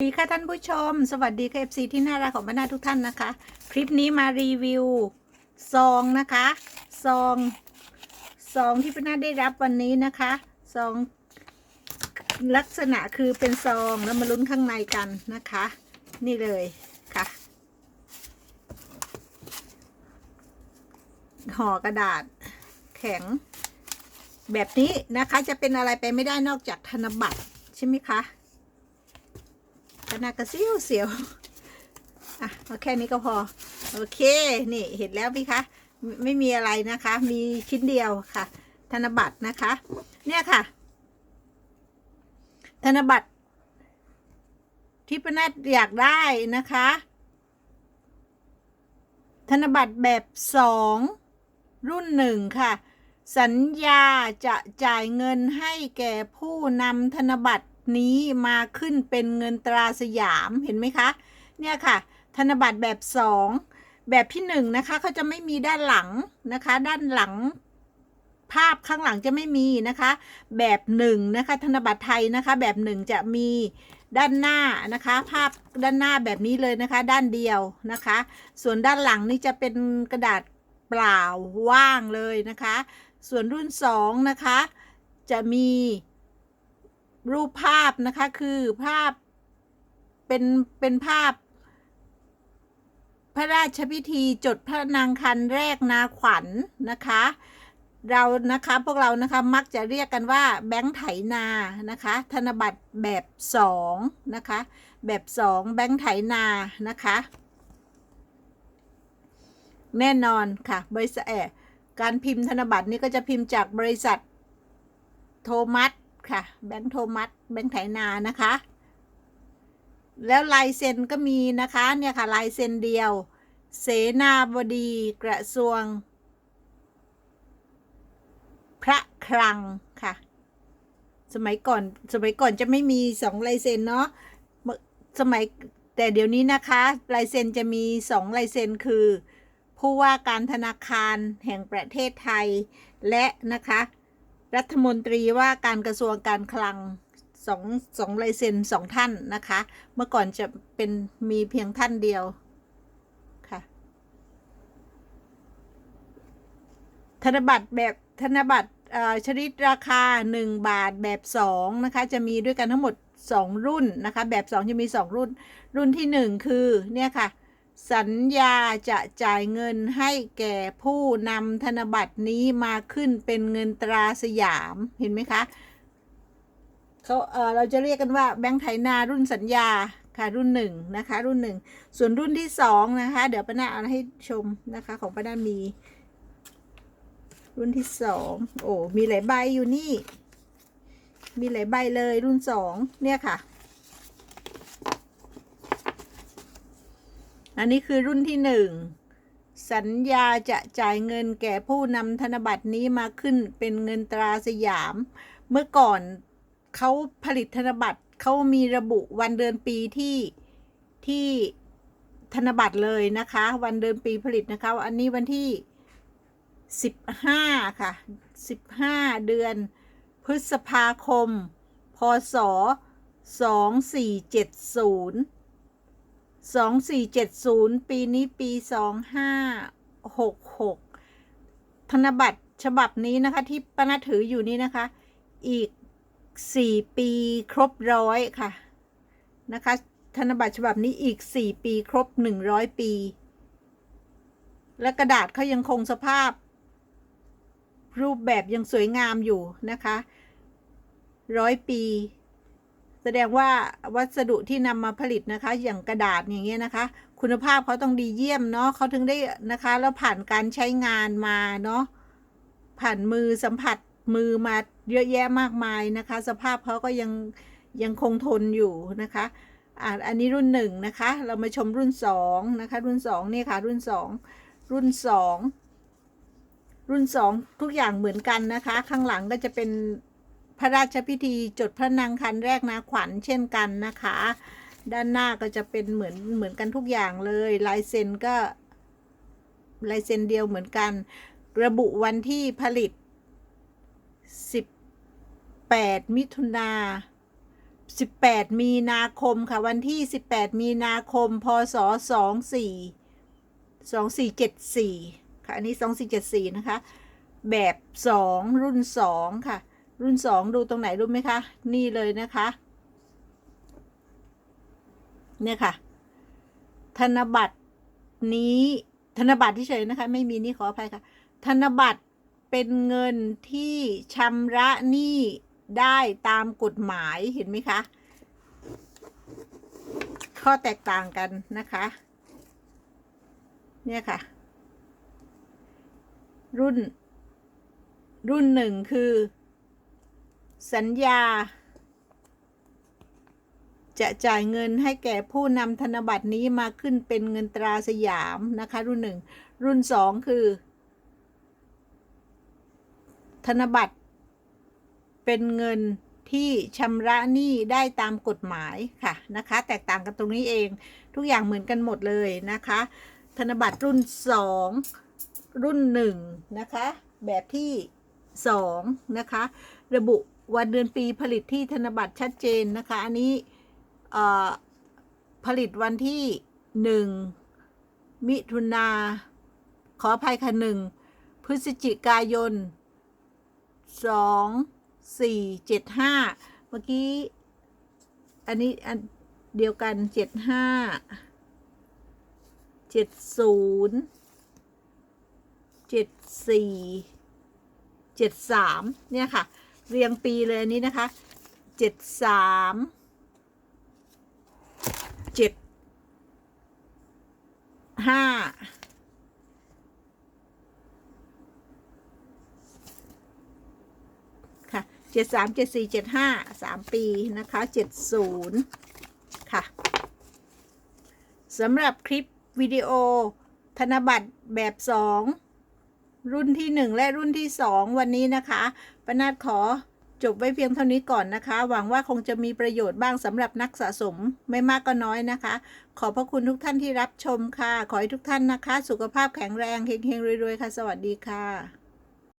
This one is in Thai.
สวัสดีค่ะท่านผู้ชม สวัสดีค่ะ FC ที่น่ารักของบรรดาทุกท่านนะคะ คลิปนี้มารีวิวซองนะคะซองซองที่ป้านาได้รับวันนี้นะคะซองลักษณะคือเป็นซองแล้วมาลุ้นข้างในกันนะคะ นี่เลยค่ะห่อกระดาษแข็ง แบบนี้นะคะจะเป็นอะไรไปไม่ได้นอกจากธนบัตรใช่ไหมคะ ขนาดกระซิวเสียวอะเอาแค่นี้ก็พอ โอเค นี่เห็นแล้วพี่คะ ไม่มีอะไรนะคะ มีชิ้นเดียวค่ะ ธนบัตรนะคะ เนี่ยค่ะ ธนบัตรที่ป้านัดอยากได้นะคะ ธนบัตรแบบสองรุ่นหนึ่งค่ะ สัญญาจะจ่ายเงินให้แก่ผู้นำธนบัตร นี้มาขึ้นเป็นเงินตราสยามเห็นไหมคะ เนี่ยค่ะ ธนบัตรแบบสองแบบที่หนึ่งนะคะเขาจะไม่มีด้านหลังนะคะ ด้านหลังภาพข้างหลังจะไม่มีนะคะ แบบหนึ่งนะคะ ธนบัตรไทยนะคะ แบบหนึ่งจะมีด้านหน้านะคะ ภาพด้านหน้าแบบนี้เลยนะคะ ด้านเดียวนะคะ ส่วนด้านหลังนี่จะเป็นกระดาษเปล่าว่างเลยนะคะ ส่วนรุ่นสองนะคะ จะมี รูปภาพนะคะ คือภาพเป็นเป็นภาพ พระราชพิธีจดพระนางคันแรกนาขวัญนะคะ เรานะคะพวกเรานะคะมักจะเรียกกันว่าแบงค์ไถนานะคะ ธนบัตรแบบสองนะคะ แบบสองแบงค์ไถนานะคะแน่นอนค่ะบริษัทการพิมพ์ธนบัตรนี่ก็จะพิมพ์จากบริษัทโทมัส ค่ะ แบงค์โทมัสแบงค์ไถนานะคะ แล้วลายเซ็นก็มีนะคะเนี่ยค่ะลายเซ็นเดียว เสนาบดีกระทรวง พระคลังค่ะ สมัยก่อนสมัยก่อนจะไม่มีสองลายเซ็นเนาะสมัยแต่เดี๋ยวนี้นะคะลายเซ็นจะมีสองลายเซ็นคือผู้ว่าการธนาคารแห่งประเทศไทยและนะคะ รัฐมนตรีว่าการกระทรวงการคลังสองสองลายเซ็นสองท่านนะคะ เมื่อก่อนจะเป็นมีเพียงท่านเดียวค่ะ ธนบัตรแบบธนบัตรชนิดราคา 1 บาทแบบ 2 นะคะ จะมีด้วยกันทั้งหมด 2 รุ่นนะคะ แบบ 2 จะมี 2 รุ่น รุ่นที่ 1 คือเนี่ยค่ะ สัญญาจะจ่ายเงินให้แก่ผู้นำธนบัตรนี้มาขึ้นเป็นเงินตราสยามเห็นไหมคะเขาเออเราจะเรียกกันว่าแบงค์ไถนารุ่นสัญญาค่ะรุ่นหนึ่งนะคะ รุ่นหนึ่งส่วนรุ่นที่สองนะคะ เดี๋ยวป้านาเอาให้ชมนะคะของป้านามี รุ่นที่สองโอ้มีหลายใบอยู่นี่ มีหลายใบเลยรุ่นสองเนี่ยค่ะ อันนี้คือรุ่นที่หนึ่งสัญญาจะจ่ายเงินแก่ผู้นำธนบัตรนี้มาขึ้นเป็นเงินตราสยาม เมื่อก่อนเขาผลิตธนบัตรเขามีระบุวันเดือนปีที่ที่ธนบัตรเลยนะคะ วันเดือนปีผลิตนะคะ อันนี้วันที่สิบห้าค่ะสิบห้าเดือนพฤษภาคม พศสอง สองสี่เจ็ดศูนย์ปีนี้ปีสองห้าหกหกธนบัตรฉบับนี้นะคะที่ป้านาถืออยู่นี้นะคะ อีกสี่ปีครบร้อยค่ะนะคะธนบัตรฉบับนี้อีกสี่ปีครบหนึ่งร้อยปี และกระดาษเขายังคงสภาพ รูปแบบยังสวยงามอยู่นะคะร้อยปี ดงว่าวัสดุที่นำมาผลิตนะคะ อย่างกระดาษอย่างเงี้ยนะคะ คุณภาพเขาต้องดีเยี่ยมเนาะเขาถึงได้นะคะ แล้วผ่านการใช้งานมาเนาะผ่านมือสัมผัสมือมาเยอะแยะมากมายนะคะ สภาพเขาก็ยังยังคงทนอยู่นะคะอ่าอันนี้รุ่นหนึ่งนะคะ เรามาชมรุ่นสองนะคะ รุ่นสองนี่ค่ะรุ่นสองรุ่นสองรุ่นสองทุกอย่างเหมือนกันนะคะ ข้างหลังก็จะเป็น พระราชพิธีจดพระนางคันแรกนาขวัญเช่นกันนะคะ ด้านหน้าก็จะเป็นเหมือนเหมือนกันทุกอย่างเลยลายเซ็นก็ลายเซ็นเดียวเหมือนกัน ระบุวันที่ผลิต 18 มิถุนา18 มีนาคมค่ะ วันที่ 18 มีนาคม พศ 24 2474 ค่ะ อันนี้ 2474 นะคะ แบบ 2 รุ่น 2 ค่ะ รุ่น2ดูตรงไหนรู้ไหมคะ นี่เลยนะคะ เนี่ยค่ะ ธนบัตรนี้ธนบัตรที่เฉยนะคะ ไม่มีนี่ขออภัยค่ะ ธนบัตรเป็นเงินที่ชำระหนี้ได้ตามกฎหมายเห็นไหมคะ ข้อแตกต่างกันนะคะ เนี่ยค่ะ รุ่น รุ่นหนึ่งคือ สัญญา จะจ่ายเงินให้แก่ผู้นำธนบัตรนี้มาขึ้นเป็นเงินตราสยามนะคะ รุ่นหนึ่งรุ่นสองคือ ธนบัตร เป็นเงินที่ชำระหนี้ได้ตามกฎหมายค่ะนะคะ แตกต่างกันตรงนี้เองทุกอย่างเหมือนกันหมดเลยนะคะ ธนบัตรรุ่นสองรุ่นหนึ่งนะคะ แบบที่สองนะคะ ระบุ วันเดือนปีผลิตที่ธนบัตรชัดเจนนะคะ อันนี้ผลิตวันที่หนึ่งมิถุนา ขออภัยค่ะหนึ่งพฤศจิกายนสองสี่เจ็ดห้าเมื่อกี้ อันนี้อันเดียวกันเจ็ดห้าเจ็ดศูนย์เจ็ดสี่เจ็ดสามเนี่ยค่ะ เรียงปีเลยอันนี้นะคะเจ็ดสามเจ็ดห้าค่ะเจ็ดสามเจ็ดสี่เจ็ดห้าสามปีนะคะเจ็ดศูนย์ค่ะสำหรับคลิปวิดีโอธนบัตรแบบสองรุ่นที่หนึ่งและรุ่นที่สองวันนี้นะคะ ปนาดขอจบไว้เพียงเท่านี้ก่อนนะคะ หวังว่าคงจะมีประโยชน์บ้างสำหรับนักสะสมไม่มากก็น้อยนะคะ ขอบพระคุณทุกท่านที่รับชมค่ะ ขอให้ทุกท่านนะคะ สุขภาพแข็งแรงเฮงๆรวยๆค่ะ สวัสดีค่ะ